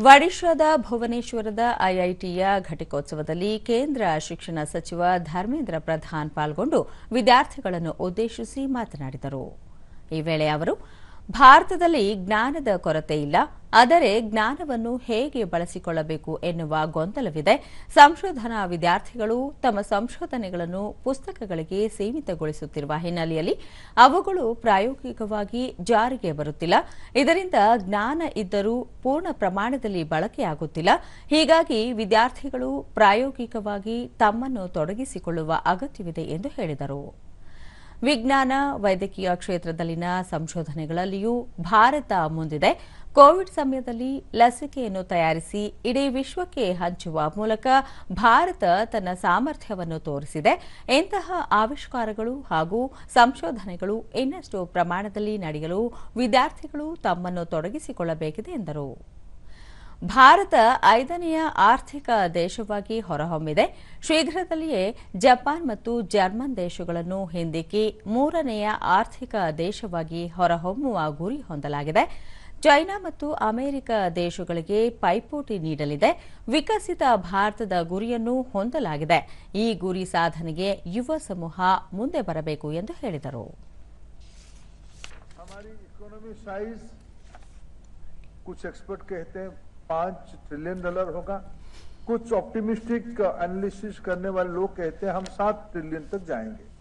ಒಡಿಶಾದ ಭುವನೇಶ್ವರದ ಐಐಟಿಯ ಘಟಿಕೋತ್ಸವದಲ್ಲಿ ಕೇಂದ್ರ ಶಿಕ್ಷಣ ಸಚಿವ ಧರ್ಮೇಂದ್ರ ಪ್ರಧಾನ್ ಪಾಲ್ಗೊಂಡು ವಿದ್ಯಾರ್ಥಿಗಳನ್ನು ಉದ್ದೇಶಿಸಿ ಮಾತನಾಡಿದರು. ಈ ವೇಳೆ ಅವರು ಭಾರತದಲ್ಲಿ ಜ್ಞಾನದ ಕೊರತೆ ಇಲ್ಲ. ಆದರೆ ಜ್ಞಾನವನ್ನು ಹೇಗೆ ಬಳಸಿಕೊಳ್ಳಬೇಕು ಎನ್ನುವ ಗೊಂದಲವಿದೆ. ಸಂಶೋಧನಾ ವಿದ್ಯಾರ್ಥಿಗಳು ತಮ್ಮ ಸಂಶೋಧನೆಗಳನ್ನು ಪುಸ್ತಕಗಳಿಗೆ ಸೀಮಿತಗೊಳಿಸುತ್ತಿರುವ ಹಿನ್ನೆಲೆಯಲ್ಲಿ ಅವುಗಳು ಪ್ರಾಯೋಗಿಕವಾಗಿ ಜಾರಿಗೆ ಬರುತ್ತಿಲ್ಲ. ಇದರಿಂದ ಜ್ಞಾನ ಇದ್ದರೂ ಪೂರ್ಣ ಪ್ರಮಾಣದಲ್ಲಿ ಬಳಕೆಯಾಗುತ್ತಿಲ್ಲ. ಹೀಗಾಗಿ ವಿದ್ಯಾರ್ಥಿಗಳು ಪ್ರಾಯೋಗಿಕವಾಗಿ ತಮ್ಮನ್ನು ತೊಡಗಿಸಿಕೊಳ್ಳುವ ಅಗತ್ಯವಿದೆ ಎಂದು ಹೇಳಿದರು. ವಿಜ್ಞಾನ, ವೈದ್ಯಕೀಯ ಕ್ಷೇತ್ರದಲ್ಲಿನ ಸಂಶೋಧನೆಗಳಲ್ಲಿಯೂ ಭಾರತ ಮುಂದಿದೆ. ಕೋವಿಡ್ ಸಮಯದಲ್ಲಿ ಲಸಿಕೆಯನ್ನು ತಯಾರಿಸಿ ಇಡೀ ವಿಶ್ವಕ್ಕೆ ಹಂಚುವ ಮೂಲಕ ಭಾರತ ತನ್ನ ಸಾಮರ್ಥ್ಯವನ್ನು ತೋರಿಸಿದೆ. ಇಂತಹ ಆವಿಷ್ಕಾರಗಳು ಹಾಗೂ ಸಂಶೋಧನೆಗಳು ಇನ್ನಷ್ಟು ಪ್ರಮಾಣದಲ್ಲಿ ನಡೆಯಲು ವಿದ್ಯಾರ್ಥಿಗಳು ತಮ್ಮನ್ನು ತೊಡಗಿಸಿಕೊಳ್ಳಬೇಕಿದೆ ಎಂದರು. ಭಾರತ ಐದನೆಯ ಆರ್ಥಿಕ ದೇಶವಾಗಿ ಹೊರಹೊಮ್ಮಿದೆ ಶೀಘ್ರದಲ್ಲಿಯೇ ಜಪಾನ್ ಮತ್ತು ಜರ್ಮನ್ ದೇಶಗಳನ್ನು ಹಿಂದಿಕ್ಕಿ ಮೂರನೆಯ ಆರ್ಥಿಕ ದೇಶವಾಗಿ ಹೊರಹೊಮ್ಮುವ ಗುರಿ ಹೊಂದಲಾಗಿದೆ ಚೈನಾ ಮತ್ತು ಅಮೆರಿಕ ದೇಶಗಳಿಗೆ ಪೈಪೋಟಿ ನೀಡಲಿದೆ ವಿಕಸಿತ ಭಾರತದ ಗುರಿಯನ್ನು ಹೊಂದಲಾಗಿದೆ ಈ ಗುರಿ ಸಾಧನೆಗೆ ಯುವ ಸಮೂಹ ಮುಂದೆ ಬರಬೇಕು ಎಂದು ಹೇಳಿದರು हमारी इकोनॉमी साइज कुछ एक्सपर्ट कहते हैं पाँच ट्रिलियन डॉलर होगा। कुछ ऑप्टिमिस्टिक एनालिसिस करने वाले लोग कहते हैं, हम सात ट्रिलियन तक जाएँगे।